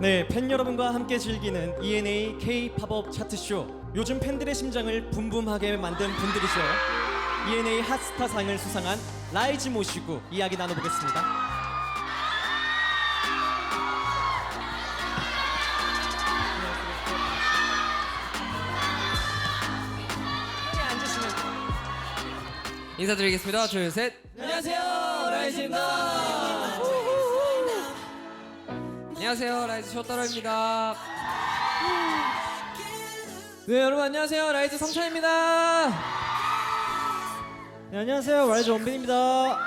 네, 팬 여러분과 함께 즐기는 ENA K 팝업 차트쇼. 요즘 팬들의 심장을 붐붐하게 만든 분들이죠. ENA 핫스타상을 수상한 라이즈 모시고 이야기 나눠보겠습니다. 인사드리겠습니다. 둘, 셋. 안녕하세요, 라이즈입니다. 안녕하세요. 라이즈 쇼따로입니다. 네 여러분 안녕하세요 라이즈 성찬입니다. 네 안녕하세요 라이즈 원빈입니다.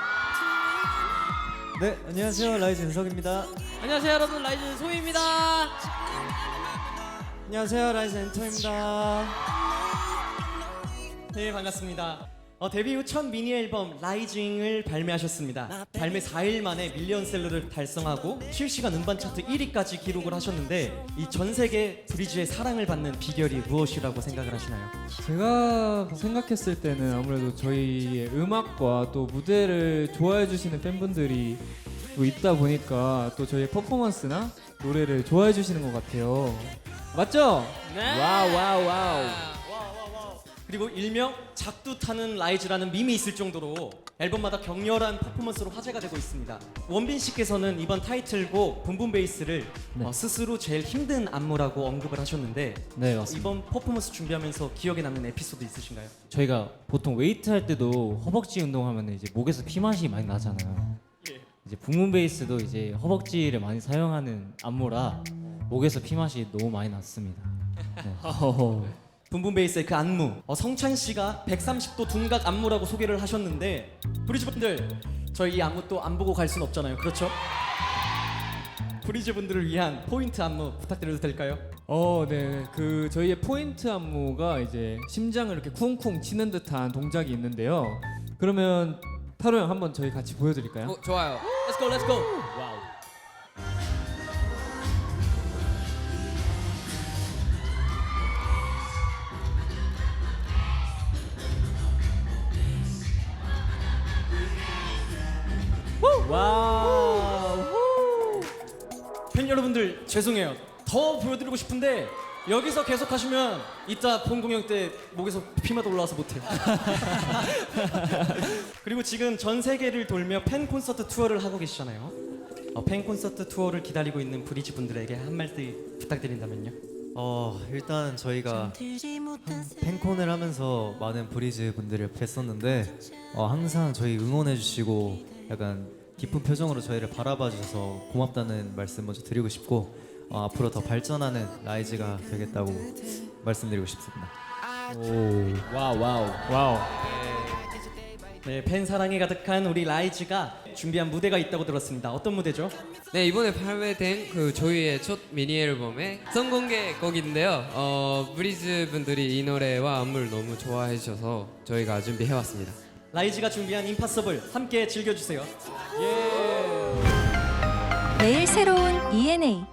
네 안녕하세요 라이즈 은석입니다. 안녕하세요, 여러분. 라이즈 소희입니다. 안녕하세요 라이즈 엔터입니다. 네 반갑습니다. 어, 데뷔 후 첫 미니 앨범 라이징을 발매하셨습니다. 발매 4일 만에 밀리언셀러를 달성하고 실시간 음반 차트 1위까지 기록을 하셨는데 이 전 세계 브리즈의 사랑을 받는 비결이 무엇이라고 생각을 하시나요? 제가 생각했을 때는 아무래도 저희의 음악과 또 무대를 좋아해 주시는 팬분들이 또 있다 보니까 또 저희의 퍼포먼스나 노래를 좋아해 주시는 것 같아요. 맞죠? 네. 와우 와우 와우. 그리고 일명 작두 타는 라이즈라는 밈이 있을 정도로 앨범마다 격렬한 퍼포먼스로 화제가 되고 있습니다. 원빈 씨께서는 이번 타이틀곡 붐붐 베이스를 네. 어, 스스로 제일 힘든 안무라고 언급을 하셨는데 네 맞습니다. 이번 퍼포먼스 준비하면서 기억에 남는 에피소드 있으신가요? 저희가 보통 웨이트 할 때도 허벅지 운동하면 이제 목에서 피맛이 많이 나잖아요. 이제 붐붐 베이스도 이제 허벅지를 많이 사용하는 안무라 목에서 피맛이 너무 많이 났습니다. 네. 붐붐 베이스의 그 안무 어, 성찬 씨가 130도 둔각 안무라고 소개를 하셨는데 브리즈 분들 저희 이 안무 또 안 보고 갈 순 없잖아요 그렇죠? 브리즈 분들을 위한 포인트 안무 부탁드려도 될까요? 어, 네. 그 저희의 포인트 안무가 이제 심장을 이렇게 쿵쿵 치는 듯한 동작이 있는데요. 그러면 타로 형 한번 저희 같이 보여드릴까요? 어, 좋아요. Let's go, let's go. 와우. 팬 여러분들 죄송해요. 더 보여드리고 싶은데 여기서 계속 하시면 이따 본 공연 때 목에서 피마다 올라와서 못해요. 그리고 지금 전 세계를 돌며 팬 콘서트 투어를 하고 계시잖아요. 어, 팬 콘서트 투어를 기다리고 있는 브리지 분들에게 한 말씀 부탁드린다면요. 어 일단 저희가 팬콘을 하면서 많은 브리즈 분들을 뵀었는데 어, 항상 저희 응원해 주시고 약간 기쁜 표정으로 저희를 바라봐 주셔서 고맙다는 말씀 먼저 드리고 싶고 어, 앞으로 더 발전하는 라이즈가 되겠다고 말씀드리고 싶습니다. 오, 와우, 와우, 와우. 네, 팬 사랑이 가득한 우리 라이즈가 준비한 무대가 있다고 들었습니다. 어떤 무대죠? 네, 이번에 발매된 그 저희의 첫 미니 앨범의 선공개 곡인데요. 어, 브리즈 분들이 이 노래와 안무를 너무 좋아해 주셔서 저희가 준비해 왔습니다. 라이즈가 준비한 임파서블 함께 즐겨주세요. 매일 새로운 ENA